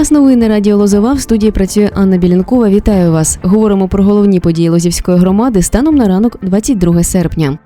Час новини Радіо Лозова в студії працює Анна Білянкова. Вітаю вас. Говоримо про головні події Лозівської громади станом на ранок 22 серпня.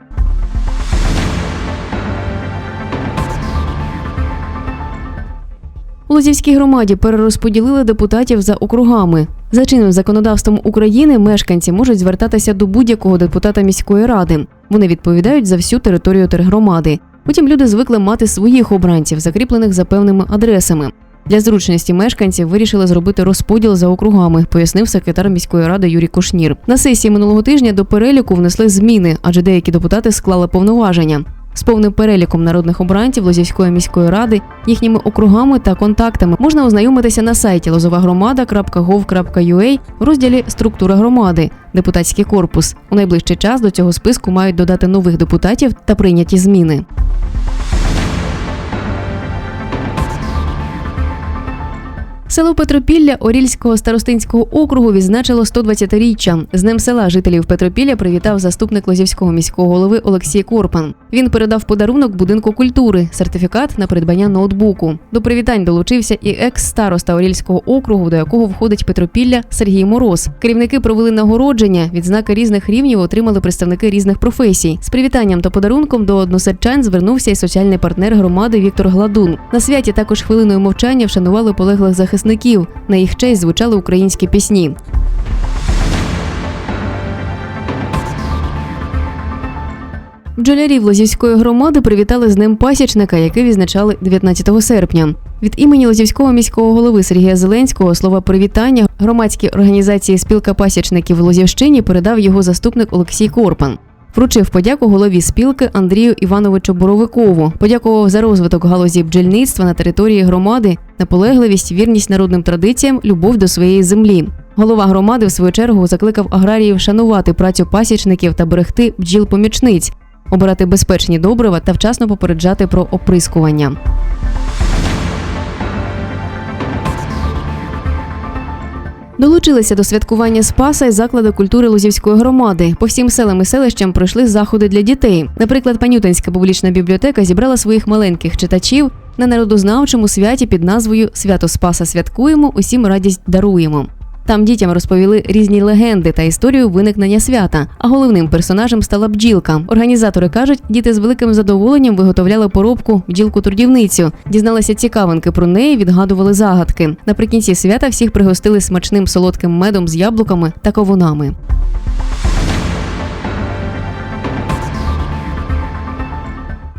У Лозівській громаді перерозподілили депутатів за округами. За чинним законодавством України мешканці можуть звертатися до будь-якого депутата міської ради. Вони відповідають за всю територію тергромади. Потім люди звикли мати своїх обранців, закріплених за певними адресами. Для зручності мешканців вирішили зробити розподіл за округами, пояснив секретар міської ради Юрій Кушнір. На сесії минулого тижня до переліку внесли зміни, адже деякі депутати склали повноваження. З повним переліком народних обранців Лозівської міської ради, їхніми округами та контактами можна ознайомитися на сайті lozovagромада.gov.ua в розділі Структура громади, депутатський корпус. У найближчий час до цього списку мають додати нових депутатів та прийняті зміни. Село Петропілля Орільського старостинського округу відзначило 120-річчя. З днем села жителів Петропілля привітав заступник Лозівського міського голови Олексій Корпан. Він передав подарунок будинку культури, сертифікат на придбання ноутбуку. До привітань долучився і екс-староста Орільського округу, до якого входить Петропілля Сергій Мороз. Керівники провели нагородження. Відзнаки різних рівнів отримали представники різних професій. З привітанням та подарунком до односельчан звернувся і соціальний партнер громади Віктор Гладун. На святі також хвилиною мовчання вшанували полеглих захисників. На їх честь звучали українські пісні. Бджолярів Лозівської громади привітали з ним пасічника, який відзначали 19 серпня. Від імені Лозівського міського голови Сергія Зеленського слова привітання громадській організації Спілка пасічників в Лозівщині передав його заступник Олексій Корпан. Вручив подяку голові спілки Андрію Івановичу Боровикову. Подякував за розвиток галузі бджільництва на території громади, наполегливість, вірність народним традиціям, любов до своєї землі. Голова громади, в свою чергу, закликав аграріїв шанувати працю пасічників та берегти бджіл-помічниць, обирати безпечні добрива та вчасно попереджати про оприскування. Долучилися до святкування Спаса і заклади культури Лузівської громади. По всім селам і селищам пройшли заходи для дітей. Наприклад, Панютинська публічна бібліотека зібрала своїх маленьких читачів на народознавчому святі під назвою Свято Спаса святкуємо, усім радість даруємо. Там дітям розповіли різні легенди та історію виникнення свята. А головним персонажем стала бджілка. Організатори кажуть, діти з великим задоволенням виготовляли поробку бджілку-трудівницю, дізналися цікавинки про неї, відгадували загадки. Наприкінці свята всіх пригостили смачним солодким медом з яблуками та ковунами.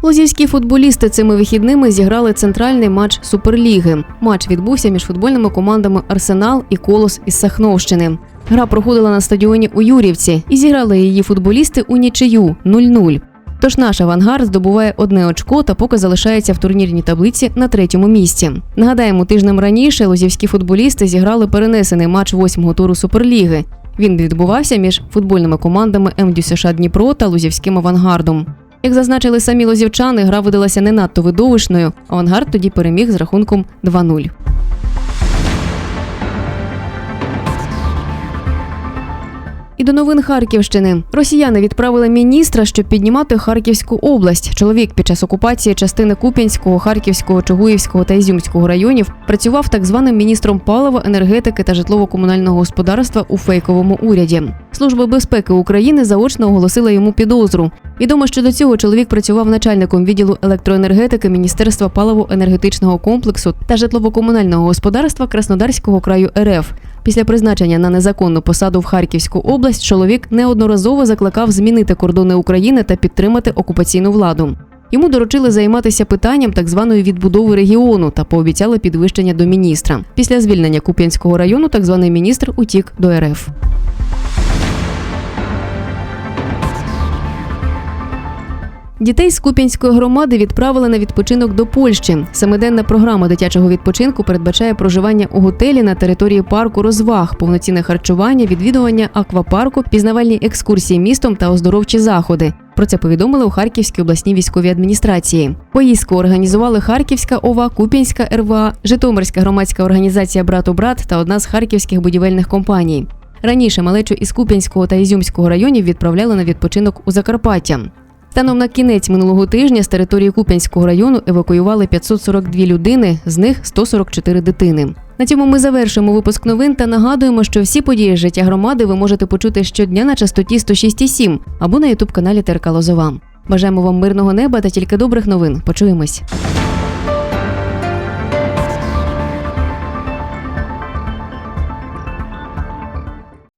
Лозівські футболісти цими вихідними зіграли центральний матч Суперліги. Матч відбувся між футбольними командами Арсенал і Колос із Сахновщини. Гра проходила на стадіоні у Юрівці і зіграли її футболісти у нічию 0-0. Тож наш авангард здобуває одне очко та поки залишається в турнірній таблиці на третьому місці. Нагадаємо, тижнем раніше лозівські футболісти зіграли перенесений матч восьмого туру Суперліги. Він відбувався між футбольними командами МДЮ США Дніпро та Лузівським авангардом. Як зазначили самі лозівчани, гра видалася не надто видовищною. Авангард тоді переміг з рахунком 2-0. І до новин Харківщини росіяни відправили міністра, щоб піднімати Харківську область. Чоловік під час окупації частини Куп'янського, Харківського, Чугуївського та Ізюмського районів працював так званим міністром палива, енергетики та житлово-комунального господарства у фейковому уряді. Служба безпеки України заочно оголосила йому підозру. Відомо, що до цього чоловік працював начальником відділу електроенергетики Міністерства паливо-енергетичного комплексу та житлово-комунального господарства Краснодарського краю РФ. Після призначення на незаконну посаду в Харківську область чоловік неодноразово закликав змінити кордони України та підтримати окупаційну владу. Йому доручили займатися питанням так званої відбудови регіону та пообіцяли підвищення до міністра. Після звільнення Куп'янського району так званий міністр утік до РФ. Дітей з Куп'янської громади відправили на відпочинок до Польщі. Семиденна програма дитячого відпочинку передбачає проживання у готелі на території парку розваг, повноцінне харчування, відвідування аквапарку, пізнавальні екскурсії містом та оздоровчі заходи. Про це повідомили у Харківській обласній військовій адміністрації. Поїздку організували Харківська ОВА, Куп'янська РВА, Житомирська громадська організація Брат у брат та одна з харківських будівельних компаній. Раніше малечу із Куп'янського та Ізюмського районів відправляли на відпочинок у Закарпаття. Станом на кінець минулого тижня з території Куп'янського району евакуювали 542 людини, з них 144 дитини. На цьому ми завершуємо випуск новин та нагадуємо, що всі події з життя громади ви можете почути щодня на частоті 106,7 або на ютуб каналі ТРК Лозова. Бажаємо вам мирного неба та тільки добрих новин. Почуємось.